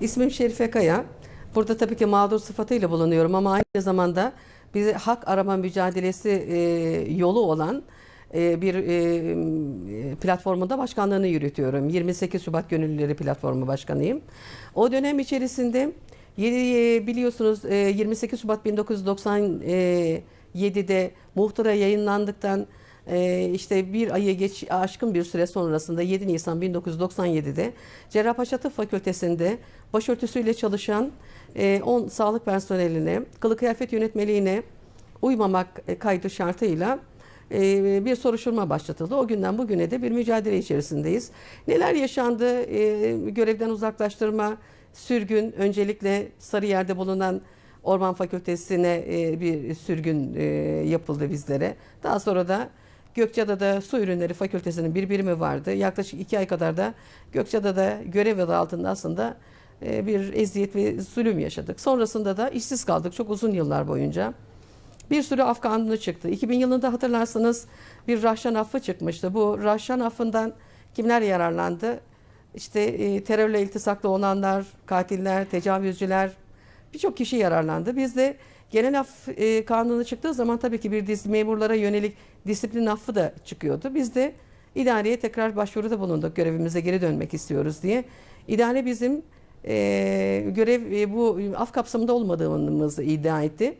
İsmim Şerife Kaya. Burada tabii ki mağdur sıfatıyla bulunuyorum ama aynı zamanda bizi hak arama mücadelesi e, yolu olan e, bir e, platformunda başkanlığını yürütüyorum. 28 Şubat Gönüllüleri Platformu Başkanıyım. O dönem içerisinde yedi- biliyorsunuz e, 28 Şubat 1997'de muhtıra yayınlandıktan e, işte bir ayı geç aşkın bir süre sonrasında 7 Nisan 1997'de Cerrahpaşa Tıp Fakültesi'nde başörtüsüyle çalışan e, 10 sağlık personeline, kılık kıyafet yönetmeliğine uymamak e, kaydı şartıyla e, bir soruşturma başlatıldı. O günden bugüne de bir mücadele içerisindeyiz. Neler yaşandı? E, Görevden uzaklaştırma, sürgün, öncelikle Sarıyer'de bulunan Orman Fakültesi'ne e, bir sürgün e, yapıldı bizlere. Daha sonra da Gökçeada'da Su Ürünleri Fakültesi'nin bir birimi vardı. Yaklaşık iki ay kadar da Gökçeada'da görev adı altında aslında e, bir eziyet ve zulüm yaşadık. Sonrasında da işsiz kaldık çok uzun yıllar boyunca. Bir sürü af çıktı. 2000 yılında hatırlarsanız bir Rahşan affı çıkmıştı. Bu Rahşan affından kimler yararlandı? İşte e, terörle iltisaklı olanlar, katiller, tecavüzcüler birçok kişi yararlandı. Biz de genel af e, kanunu çıktığı zaman tabii ki bir dizi memurlara yönelik disiplin affı da çıkıyordu. Biz de idareye tekrar başvuruda bulunduk görevimize geri dönmek istiyoruz diye. İdare bizim e, görev e, bu af kapsamında olmadığımızı iddia etti.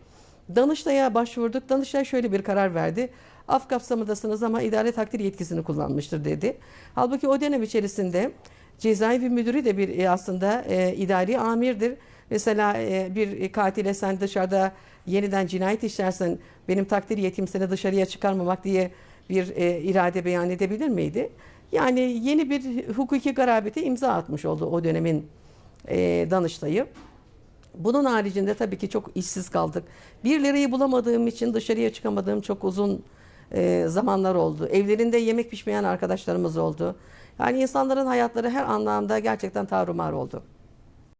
Danıştay'a başvurduk. Danıştay şöyle bir karar verdi. Af kapsamındasınız ama idare takdir yetkisini kullanmıştır dedi. Halbuki o dönem içerisinde cezaevi müdürü de bir e, aslında e, idari amirdir. Mesela e, bir katile sen dışarıda yeniden cinayet işlersen benim takdir yetim seni dışarıya çıkarmamak diye bir e, irade beyan edebilir miydi? Yani yeni bir hukuki garabete imza atmış oldu o dönemin e, Danıştay'ı. Bunun haricinde tabii ki çok işsiz kaldık. Bir lirayı bulamadığım için dışarıya çıkamadığım çok uzun e, zamanlar oldu. Evlerinde yemek pişmeyen arkadaşlarımız oldu. Yani insanların hayatları her anlamda gerçekten tarumar oldu.